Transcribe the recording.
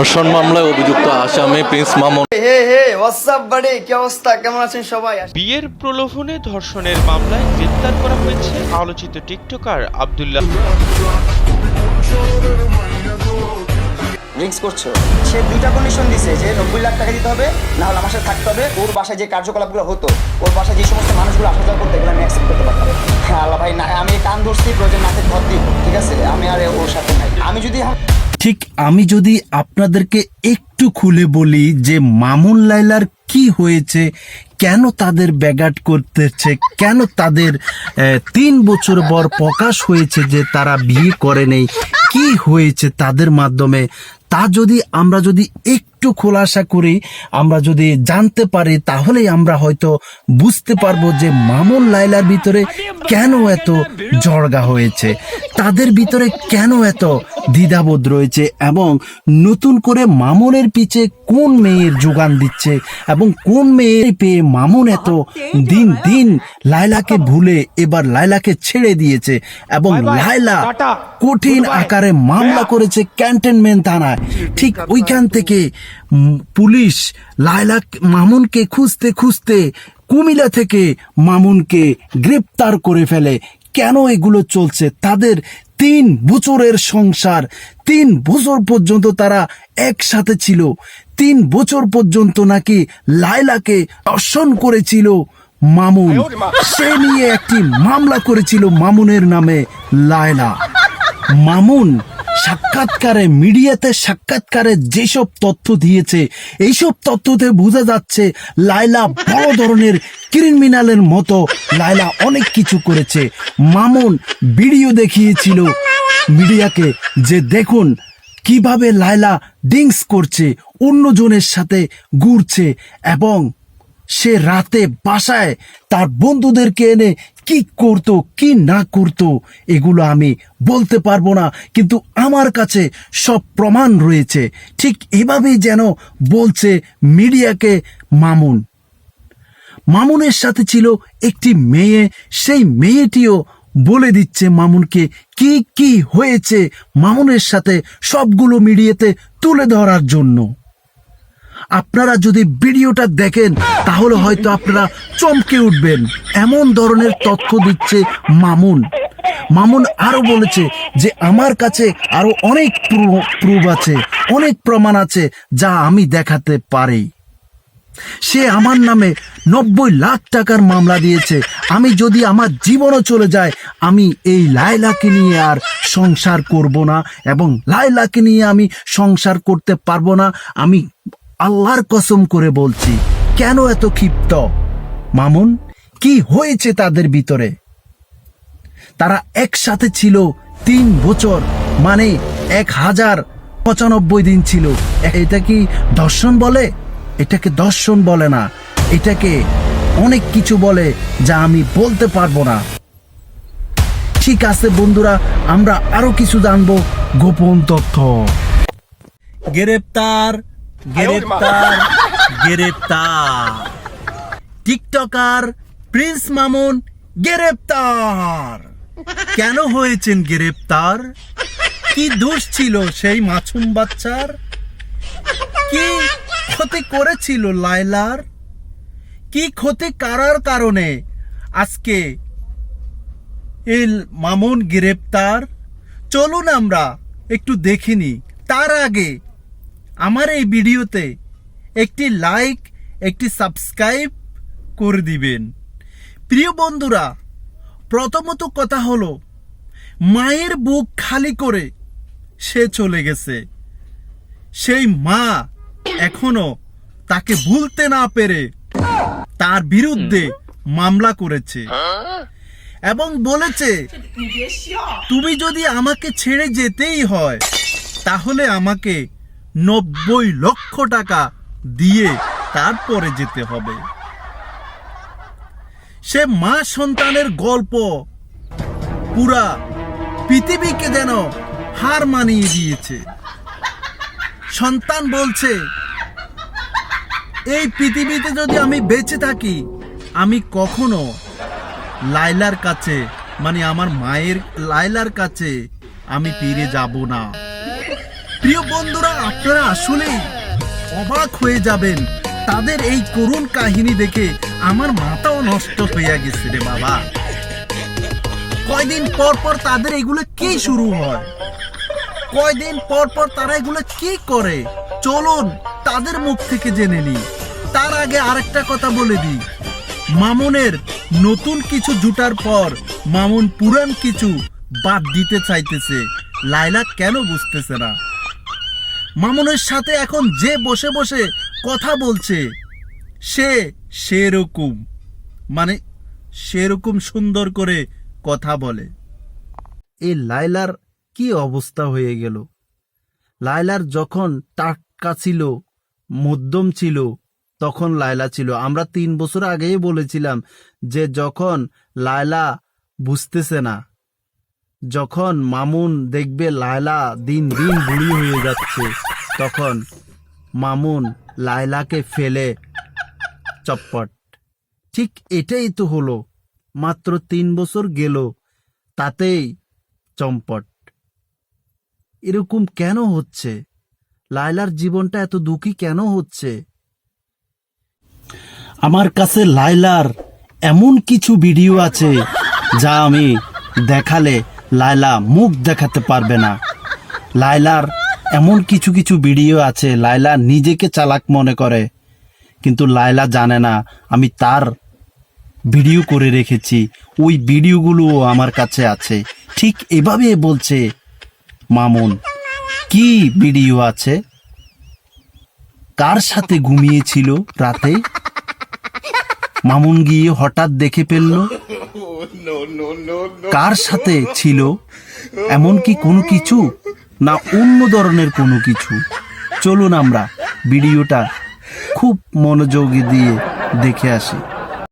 ধর্ষণ মামলায় অভিযুক্ত আসামি Prince Mamun. Hey hey WhatsApp বাড়ি কি অবস্থা? কেমন আছেন সবাই? বিয়ের প্রলোভনে ধর্ষণের মামলায় গ্রেপ্তার করা হয়েছে আলোচিত টিকটকার আব্দুল্লাহ। ড্রিঙ্কস করছ? সে দুইটা কন্ডিশন দিছে যে নব্বই লাখ টাকা দিতে হবে না হলে আমার সাথে থাকতে হবে। ওর বাসায় যে কার্যকলাপগুলো হতো ওর বাসায় যে সমস্ত মানুষগুলো আসা যাওয়া করতে এগুলো আমি অ্যাকসেপ্ট করতে পারতাম। হ্যাঁ আল্লাহ ভাই না আমি কান ধরছি প্রয়োজন নাকে ঘর দিব ঠিক আছে? আমি আর ওর সাথে আমি যদি ঠিক আমি যদি আপনাদেরকে একটু খুলে বলি যে মামুন লাইলার কি হয়েছে, কেন তাদের ব্যাঘাট করতেছে, কেন তাদের তিন বছর পর প্রকাশ হয়েছে যে তারা বিয়ে করে নেই, কি হয়েছে তাদের মাধ্যমে, তা যদি আমরা যদি একটু খোলাসা করি, আমরা যদি জানতে পারি, তাহলেই আমরা হয়তো বুঝতে পারব যে মামুন লাইলার ভিতরে কেন এত জর্গা হয়েছে, তাদের ভিতরে কেন এত দ্বিধাবোধ রয়েছে এবং নতুন করে মামুনের পিছে কোন মেয়ের যোগান দিচ্ছে এবং কোন মেয়ের পেয়ে মামুন এত দিন দিন লাইলাকে ভুলে এবার লাইলাকে ছেড়ে দিয়েছে এবং লাইলা কঠিন আকারে মামলা করেছে ক্যান্টনমেন্ট থানায়। ঠিক ওইখান থেকে পুলিশ লাইলা মামুনকে খুঁজতে খুঁজতে কুমিলা থেকে মামুনকে গ্রেপ্তার করে ফেলে। কেন এগুলো চলছে? তাদের তিন বছরের সংসার, তিন বছর পর্যন্ত তারা একসাথে ছিল, তিন বছর পর্যন্ত নাকি লাইলাকে দর্শন করেছিল মামুন। সে নিয়ে একটি মামলা করেছিল মামুনের নামে লায়লা। মামুন সাক্ষাৎকারে, মিডিয়াতে সাক্ষাৎকারে যেসব তথ্য দিয়েছে, এইসব তথ্যতে বোঝা যাচ্ছে লাইলা বড় ধরনের ক্রিমিনালের মতো লাইলা অনেক কিছু করেছে। মামুন ভিডিও দেখিয়েছিল মিডিয়াকে যে দেখুন কীভাবে লাইলা ডিংস করছে, অন্যজনের সাথে ঘুরছে এবং সে রাতে বাসায় তার বন্ধুদেরকে এনে কি করতো, কি না করতো, এগুলো আমি বলতে পারব না। কিন্তু আমার কাছে সব প্রমাণ রয়েছে। ঠিক এভাবেই যেন বলছে মিডিয়াকে মামুন। মামুনের সাথে ছিল একটি মেয়ে। সেই মেয়েটিও বলে দিচ্ছে মামুনকে কি কি হয়েছে মামুনের সাথে সবগুলো মিডিয়াতে তুলে ধরার জন্য। আপনারা যদি ভিডিওটা দেখেন, তাহলে হয়তো আপনারা চমকে উঠবেন। এমন ধরনের তথ্য দিচ্ছে মামুন। মামুন আরও বলেছে যে, আমার কাছে আরও অনেক প্রুফ আছে, অনেক প্রমাণ আছে যা আমি দেখাতে পারি। সে আমার নামে নব্বই লাখ টাকার মামলা দিয়েছে। আমি যদি আমার জীবনও চলে যায়, আমি এই লাইলাকে নিয়ে আর সংসার করব না এবং লাইলাকে নিয়ে আমি সংসার করতে পারব না। আমি আল্লাহর কসম করে বলছি, কেন এত ক্ষিপ্ত? মামুন, কি হয়েছে তাদের ভিতরে? তারা একসাথে ছিল তিন বছর মানে এক হাজার পঁচানব্বই দিন ছিল। এটা কি দর্শন বলে? এটাকে দর্শন বলে না। এটাকে অনেক কিছু বলে যা আমি বলতে পারব না। ঠিক আছে বন্ধুরা, আমরা আরও কিছু জানব। গোপন তথ্য। গ্রেপ্তার গ্রেপ্তার গ্রেপ্তার। টিকটকার প্রিন্স মামুন গ্রেপ্তার। কেন হয়েছেন গ্রেপ্তার? কি দোষ ছিল সেই মাছুম বাচ্চার? কি ক্ষতি করেছিল লাইলার কি ক্ষতি কারার কারণে আজকে এই মামুন গ্রেপ্তার? চলুন আমরা একটু দেখিনি। তার আগে আমার এই ভিডিওতে একটি লাইক একটি সাবস্ক্রাইব করে দিবেন। প্রিয় বন্ধুরা, প্রথমত কথা হলো, মায়ের বুক খালি করে সে চলে গেছে। সেই মা এখনও তাকে ভুলতে না পেরে তার বিরুদ্ধে মামলা করেছে। এবং বলেছে, তুমি যদি আমাকে ছেড়ে যেতেই হয়, তাহলে আমাকে নব্বই লক্ষ টাকা দিয়ে তারপরে যেতে হবে। সে মা সন্তানের গল্প পুরা পৃথিবীকে যেন হার মানিয়ে দিয়েছে। সন্তান বলছে, এই পৃথিবীতে যদি আমি বেঁচে থাকি, আমি কখনো লাইলার কাছে মানে আমার মায়ের লাইলার কাছে আমি ফিরে যাব না। প্রিয় বন্ধুরা, আপনারা আসলেই অবাক হয়ে যাবেন। তাদের এই করুণ কাহিনী দেখে আমার মাথাও নষ্ট হইয়া গেছে রে বাবা। কয়দিন পর পর তাদের এগুলো কি শুরু হয়? কয়দিন পর পর তারা এগুলো কি করে? চলুন তাদের মুখ থেকে জেনে নি। তার আগে আরেকটা কথা বলে দিই। মামুনের নতুন কিছু জুটার পর মামুন পুরান কিছু বাদ দিতে চাইতেছে। লাইলা কেন বুঝতেছে না? মামুনের সাথে এখন যে বসে বসে কথা বলছে, সে সেরকম মানে সেরকম সুন্দর করে কথা বলে। এই লাইলার কি অবস্থা হয়ে গেল? লাইলার যখন টাটকা ছিল, মধ্যম ছিল, তখন লায়লা ছিল। আমরা তিন বছর আগেই বলেছিলাম যে যখন লায়লা বুঝতেছে না যখন মামুন দেখবে লায়লা দিন দিন বুড়ি হয়ে যাচ্ছে, তখন মামুন লায়লাকে ফেলে চপ্পট ঠিক এটাই তো হলো, মাত্র তিন বছর গেল, তাতেই চম্পট। এরকম কেন হচ্ছে? লায়লার জীবনটা এত দুঃখী কেন হচ্ছে? আমার কাছে লায়লার এমন কিছু ভিডিও আছে, যা আমি দেখালে লায়লা মুখ দেখাতে পারবে না। লায়লার এমন কিছু কিছু ভিডিও আছে, লায়লা নিজেকে চালাক মনে করে। কিন্তু লায়লা জানে না, আমি তার ভিডিও করে রেখেছি। ওই ভিডিওগুলোও আমার কাছে আছে। ঠিক এভাবে বলছে মামুন। কি ভিডিও আছে? কার সাথে ঘুমিয়েছিল রাতে? মামুন গিয়ে হঠাৎ দেখে ফেলল। কার সাথে ছিল? এমন কি কোনো কিছু? না অন্য ধরনের কোনো কিছু? চলুন আমরা ভিডিওটা খুব মনোযোগী দিয়ে দেখে আসি।